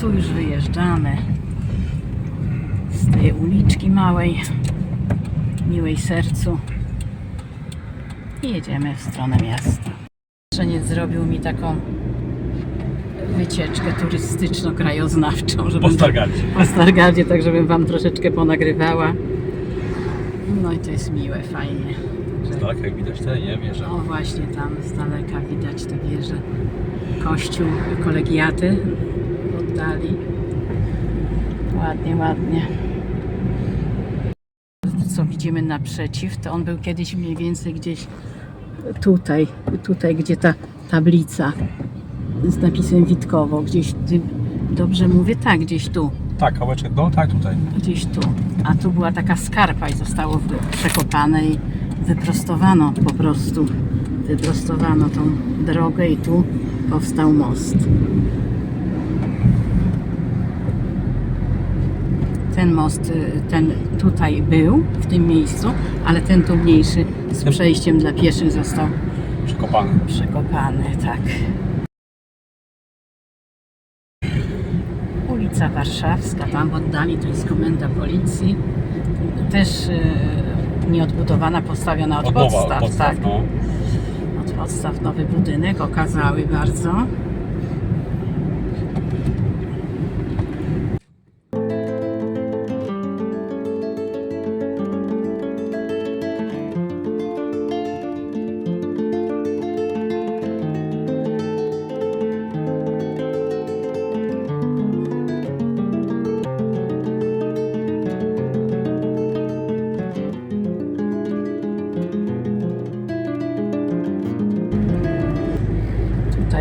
tu już wyjeżdżamy z tej uliczki małej, miłej sercu i jedziemy w stronę miasta. Żeniec zrobił mi taką wycieczkę turystyczno-krajoznawczą, żeby Po Stargardzie. po Stargardzie, tak żebym Wam troszeczkę ponagrywała. No i to jest miłe, fajnie. Także- Tak, jak widać te, nie? Wieża. o właśnie tam z daleka widać te wieże. Kościół kolegiaty w oddali. Ładnie, ładnie. Co widzimy naprzeciw, to on był kiedyś mniej więcej gdzieś tutaj, tutaj gdzie ta tablica z napisem Witkowo, gdzieś, dobrze mówię? Tak, gdzieś tu, Tak, kawałeczek, no tak, tutaj. gdzieś tu. A tu była taka skarpa i zostało przekopane i wyprostowano po prostu, wyprostowano tą drogę i tu powstał most. Ten most, y, ten tutaj był, w tym miejscu, ale ten tu mniejszy z przejściem dla pieszych został Przekopany. przekopany, tak. Ulica Warszawska, tam w oddali to jest komenda policji. Też e, nieodbudowana, postawiona od Od podstaw, od podstaw, tak. no. Od podstaw nowy budynek, okazały bardzo.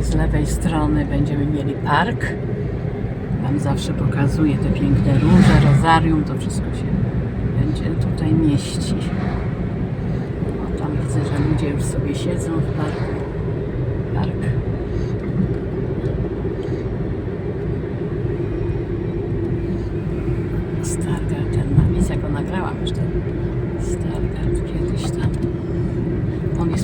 Z lewej strony będziemy mieli park. Wam zawsze pokazuję te piękne róże, rozarium, to wszystko się będzie tutaj mieści. O, tam widzę, że ludzie już sobie siedzą w parku. Park. Stargard, ten napis, ja go nagrałam już ten Stargard kiedyś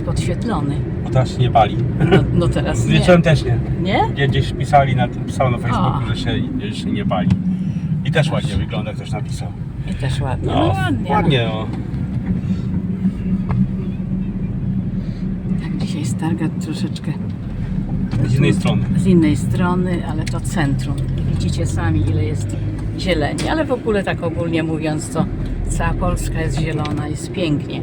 podświetlony. Bo teraz się nie pali. No, no teraz Z nie. wieczorem też nie. Nie? Gdzie- Gdzieś pisali, na, pisał na Facebooku, że się, że się nie pali. I też ładnie wygląda, ktoś napisał. I też ładnie. No, No, ładnie. ładnie, no. Tak dzisiaj Stargard troszeczkę Z innej strony. z innej strony, ale to centrum. Widzicie sami ile jest zieleni, ale w ogóle tak ogólnie mówiąc to cała Polska jest zielona, jest pięknie.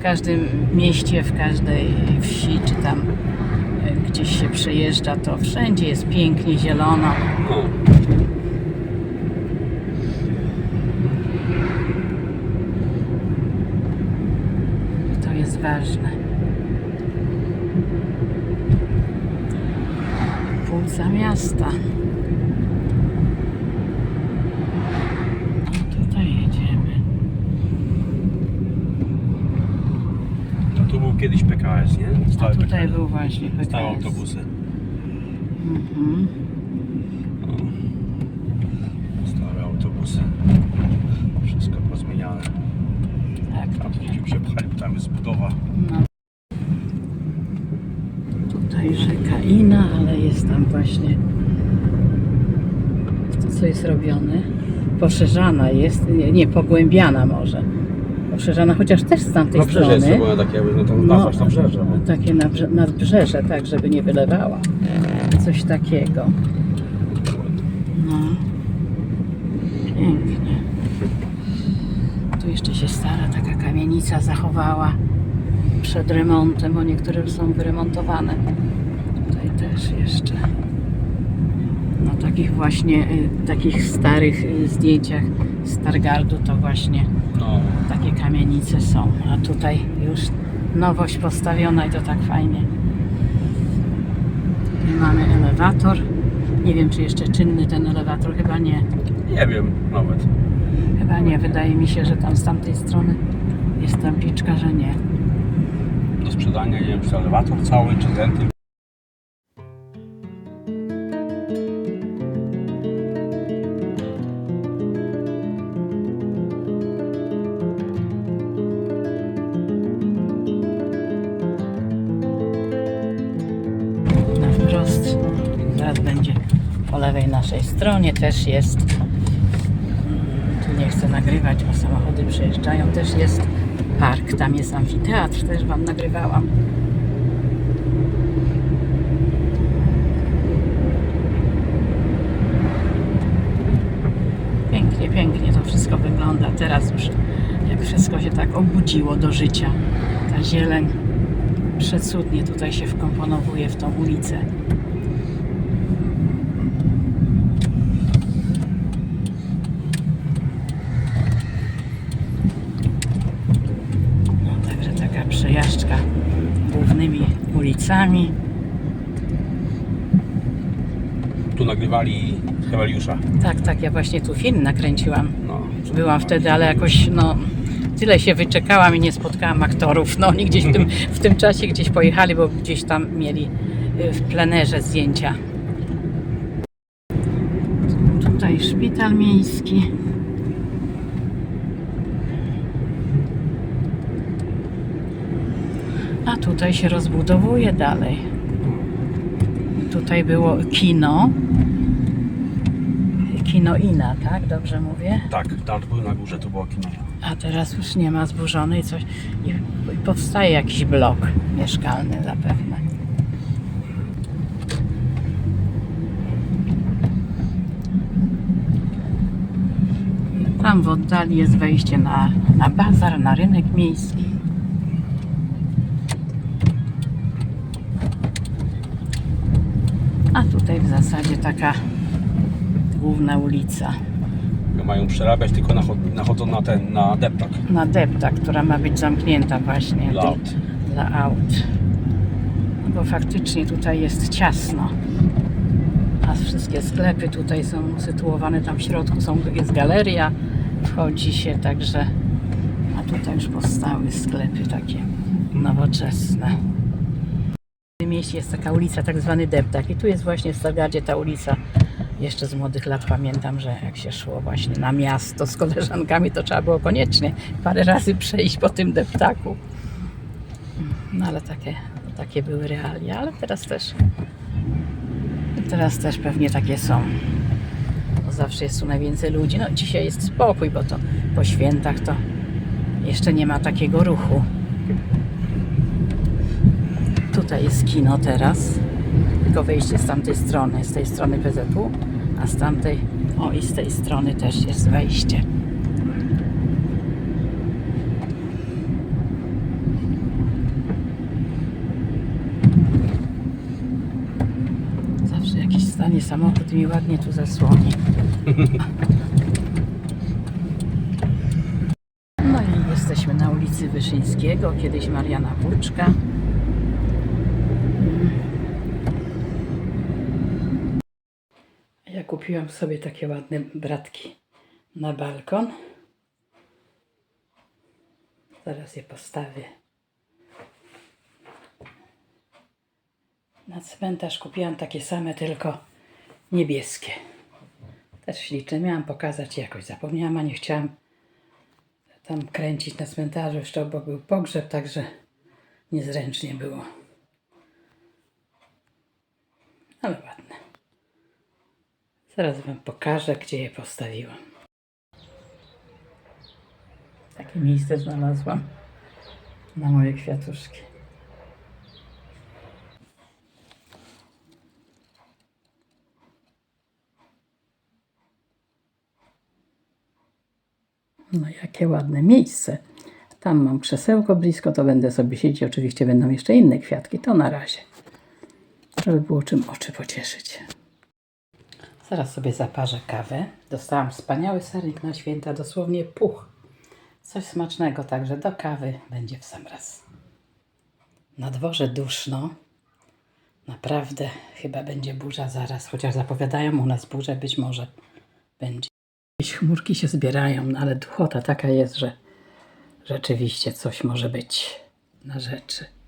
W każdym mieście, w każdej wsi czy tam e, gdzieś się przejeżdża, to wszędzie jest pięknie zielono. No. To jest ważne. Płuca miasta. No tutaj jedziemy. To tu był kiedyś PKS, nie? A tutaj PKS. był właśnie PKS. Stałe autobusy. Mhm. Stałe autobusy. Wszystko pozmieniane. Tak, Tam gdzieśmy się pchali, bo tam jest budowa. no. Tutaj rzeka Ina, ale jest tam właśnie to, co jest robione. Poszerzana jest, nie, nie pogłębiana może. Poszerzana, chociaż też z tamtej No brzeże strony. jest chyba takie, jakby, no to brzeże. no, takie nadbrze, nadbrzeże, tak, żeby nie wylewała. Coś takiego. No. Pięknie. Tu jeszcze się stara taka kamienica zachowała przed remontem, bo niektóre już są wyremontowane. Tutaj też jeszcze. Takich właśnie, y, takich starych y, zdjęciach z Stargardu to właśnie No. takie kamienice są, a tutaj już nowość postawiona i to tak fajnie. Tutaj mamy elewator. Nie wiem, czy jeszcze czynny ten elewator, chyba nie. Nie wiem nawet. Chyba nie, wydaje mi się, że tam z tamtej strony jest tabliczka, że nie. Do sprzedania, nie wiem, czy elewator cały, czy ten tylko. Wprost zaraz będzie Po lewej naszej stronie też jest. Tu nie chcę nagrywać, bo samochody przejeżdżają. Też jest park. Tam jest amfiteatr, też Wam nagrywałam. Pięknie, pięknie to wszystko wygląda. Teraz już jak wszystko się tak obudziło do życia. Ta zieleń przecudnie tutaj się wkomponowuje w tą ulicę. No, także taka przejażdżka głównymi ulicami. Tu nagrywali Heweliusza. Tak, tak, ja właśnie tu film nakręciłam. No, Byłam wtedy, ale jakoś no tyle się wyczekałam i nie spotkałam aktorów. No oni gdzieś w tym, w tym czasie gdzieś pojechali, bo gdzieś tam mieli y, w plenerze zdjęcia. Tutaj szpital miejski. A tutaj się rozbudowuje dalej. Tutaj było kino. Kino Ina, tak? Dobrze mówię? Tak, tam był na górze, to było kino. A teraz już nie ma zburzony i coś. I powstaje jakiś blok mieszkalny zapewne. Tam w oddali jest wejście na, na bazar, na rynek miejski. A tutaj w zasadzie taka główna ulica. Mają przerabiać, tylko nachod- nachodzą na ten, na deptak. na depta, która ma być zamknięta właśnie Dla aut. dla aut. No bo faktycznie tutaj jest ciasno. A wszystkie sklepy tutaj są usytuowane tam w środku, są, jest galeria, wchodzi się także, a tutaj już powstały sklepy takie nowoczesne. Mieście jest taka ulica, tak zwany deptak i tu jest właśnie w Stargardzie ta ulica. Jeszcze z młodych lat pamiętam, że jak się szło właśnie na miasto z koleżankami, to trzeba było koniecznie parę razy przejść po tym deptaku. No ale takie, takie były realia, ale teraz też teraz też pewnie takie są. Zawsze jest tu najwięcej ludzi. No dzisiaj jest spokój, bo to po świętach to jeszcze nie ma takiego ruchu. Tutaj jest kino teraz. Tylko wejście z tamtej strony, z tej strony PZU, a z tamtej, o i z tej strony też jest wejście. Zawsze jakiś stanie samochód mi ładnie tu zasłoni. No i jesteśmy na ulicy Wyszyńskiego, kiedyś Mariana Puczka. Ja kupiłam sobie takie ładne bratki na balkon. Zaraz je postawię. Na cmentarz kupiłam takie same, tylko niebieskie. Też śliczne. Miałam pokazać jakoś. Zapomniałam, a nie chciałam tam kręcić na cmentarzu. Jeszcze obok był pogrzeb, także niezręcznie było. Ale ładne. Zaraz Wam pokażę, gdzie je postawiłam. Takie miejsce znalazłam na moje kwiatuszki. No jakie ładne miejsce. Tam mam krzesełko blisko, to będę sobie siedzieć. Oczywiście będą jeszcze inne kwiatki, to na razie. Żeby było czym oczy pocieszyć. Zaraz sobie zaparzę kawę. Dostałam wspaniały sernik na święta, dosłownie puch. Coś smacznego, także do kawy będzie w sam raz. Na dworze duszno. Naprawdę chyba będzie burza zaraz, chociaż zapowiadają u nas burzę, być może będzie. Jakieś chmurki się zbierają, no ale duchota taka jest, że rzeczywiście coś może być na rzeczy.